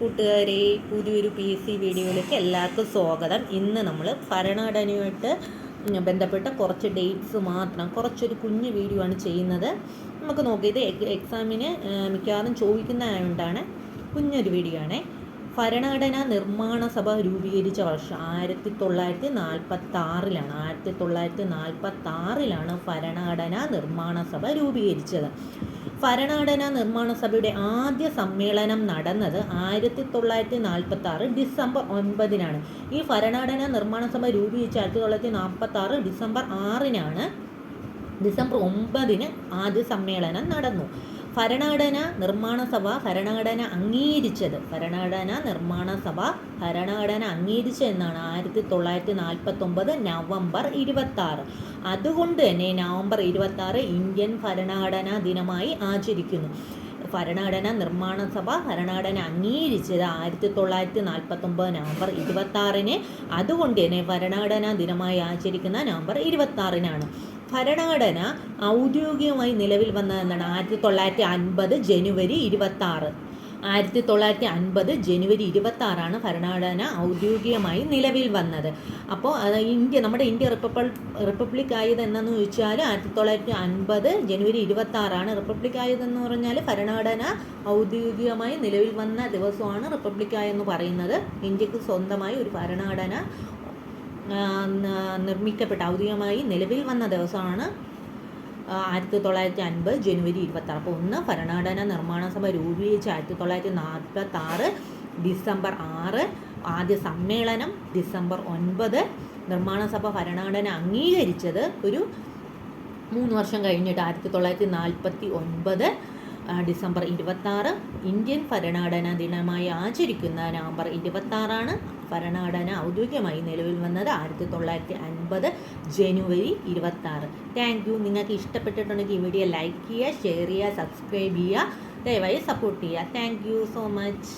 കൂട്ടുകാരെ പുതിയൊരു P S C വീഡിയോയിലേക്ക് എല്ലാവർക്കും സ്വാഗതം. ഇന്ന് നമ്മൾ ഭരണഘടനയുമായിട്ട് ബന്ധപ്പെട്ട കുറച്ച് ഡേറ്റ്സ് മാത്രം കുറച്ചൊരു കുഞ്ഞ് വീഡിയോ ആണ് ചെയ്യുന്നത്. നമുക്ക് നോക്കിയത് എക്സാമിന് മിക്കവാറും ചോദിക്കുന്നതായതുകൊണ്ടാണ് കുഞ്ഞൊരു വീഡിയോ ആണേ. ഭരണഘടനാ നിർമ്മാണ സഭ രൂപീകരിച്ച വർഷം ആയിരത്തി തൊള്ളായിരത്തി നാൽപ്പത്തി ആറിലാണ് ആയിരത്തി തൊള്ളായിരത്തി നാൽപ്പത്തി ആറിലാണ് ഭരണഘടനാ നിർമ്മാണ സഭ രൂപീകരിച്ചത്. ഭരണഘടനാ നിർമ്മാണ സഭയുടെ ആദ്യ സമ്മേളനം നടന്നത് ആയിരത്തി തൊള്ളായിരത്തി നാൽപ്പത്തി ആറ് ഡിസംബർ ഒൻപതിനാണ്. ഈ ഭരണഘടനാ നിർമ്മാണ സഭ രൂപീകരിച്ച ആയിരത്തി തൊള്ളായിരത്തി നാൽപ്പത്തി ആറ് ഡിസംബർ ആറിനാണ് ഡിസംബർ ഒമ്പതിന് ആദ്യ സമ്മേളനം നടന്നു. ഭരണഘടന നിർമ്മാണ സഭ ഭരണഘടന അംഗീകരിച്ചത്. ഭരണഘടന നിർമ്മാണ സഭ ഭരണഘടന അംഗീകരിച്ചത് എന്നാണ് ആയിരത്തി തൊള്ളായിരത്തി നാൽപ്പത്തൊമ്പത് നവംബർ ഇരുപത്തി അതുകൊണ്ട് തന്നെ നവംബർ ഇരുപത്തി ഇന്ത്യൻ ഭരണഘടനാ ദിനമായി ആചരിക്കുന്നു. ഭരണഘടന നിർമ്മാണ സഭ ഭരണഘടന അംഗീകരിച്ചത് ആയിരത്തി തൊള്ളായിരത്തി നാൽപ്പത്തൊമ്പത് നവംബർ ഇരുപത്തി അതുകൊണ്ട് തന്നെ ഭരണഘടനാ ദിനമായി ആചരിക്കുന്ന നവംബർ ഇരുപത്തി ആറിനാണ് ഭരണഘടന ഔദ്യോഗികമായി നിലവിൽ വന്നത് എന്താണ്? ആയിരത്തി തൊള്ളായിരത്തി അൻപത് ജനുവരി ഇരുപത്തി ആറ് ആയിരത്തി തൊള്ളായിരത്തി അൻപത് ജനുവരി ഇരുപത്തി ആറാണ് ഭരണഘടന ഔദ്യോഗികമായി നിലവിൽ വന്നത്. അപ്പോൾ ഇന്ത്യ നമ്മുടെ ഇന്ത്യ റിപ്പബ്ലിക് റിപ്പബ്ലിക് ആയത് എന്നു ചോദിച്ചാൽ ആയിരത്തി തൊള്ളായിരത്തി അൻപത് ജനുവരി ഇരുപത്തി ആറാണ് റിപ്പബ്ലിക് ആയതെന്ന് പറഞ്ഞാൽ ഭരണഘടന ഔദ്യോഗികമായി നിലവിൽ വന്ന ദിവസമാണ് റിപ്പബ്ലിക് ആയെന്ന് പറയുന്നത്. ഇന്ത്യയ്ക്ക് സ്വന്തമായി ഒരു ഭരണഘടന നിർമ്മിക്കപ്പെട്ട ഔദ്യോഗികമായി നിലവിൽ വന്ന ദിവസമാണ് ആയിരത്തി തൊള്ളായിരത്തി അൻപത് ജനുവരി ഇരുപത്തി ആറ് അപ്പോൾ ഒന്ന് ഭരണഘടന നിർമ്മാണ സഭ രൂപീകരിച്ച ആയിരത്തി തൊള്ളായിരത്തി നാൽപ്പത്തി ആറ് ഡിസംബർ ആറ് ആദ്യ സമ്മേളനം ഡിസംബർ ഒൻപത് നിർമ്മാണ സഭ ഭരണഘടന അംഗീകരിച്ചത് ഒരു മൂന്ന് വർഷം കഴിഞ്ഞിട്ട് ആയിരത്തി തൊള്ളായിരത്തി നാൽപ്പത്തി ഒൻപത് ഡിസംബർ ഇരുപത്താറ് ഇന്ത്യൻ ഭരണഘടനാ ദിനമായി ആചരിക്കുന്ന നവംബർ ഇരുപത്താറാണ് ഭരണഘടന ഔദ്യോഗികമായി നിലവിൽ വന്നത്. ആയിരത്തി തൊള്ളായിരത്തി അൻപത് ജനുവരി ഇരുപത്താറ്. താങ്ക് യു നിങ്ങൾക്ക് ഇഷ്ടപ്പെട്ടിട്ടുണ്ടെങ്കിൽ ഈ വീഡിയോ ലൈക്ക് ചെയ്യുക ഷെയർ ചെയ്യുക സബ്സ്ക്രൈബ് ചെയ്യുക. ദയവായി സപ്പോർട്ട് ചെയ്യുക. Thank you so much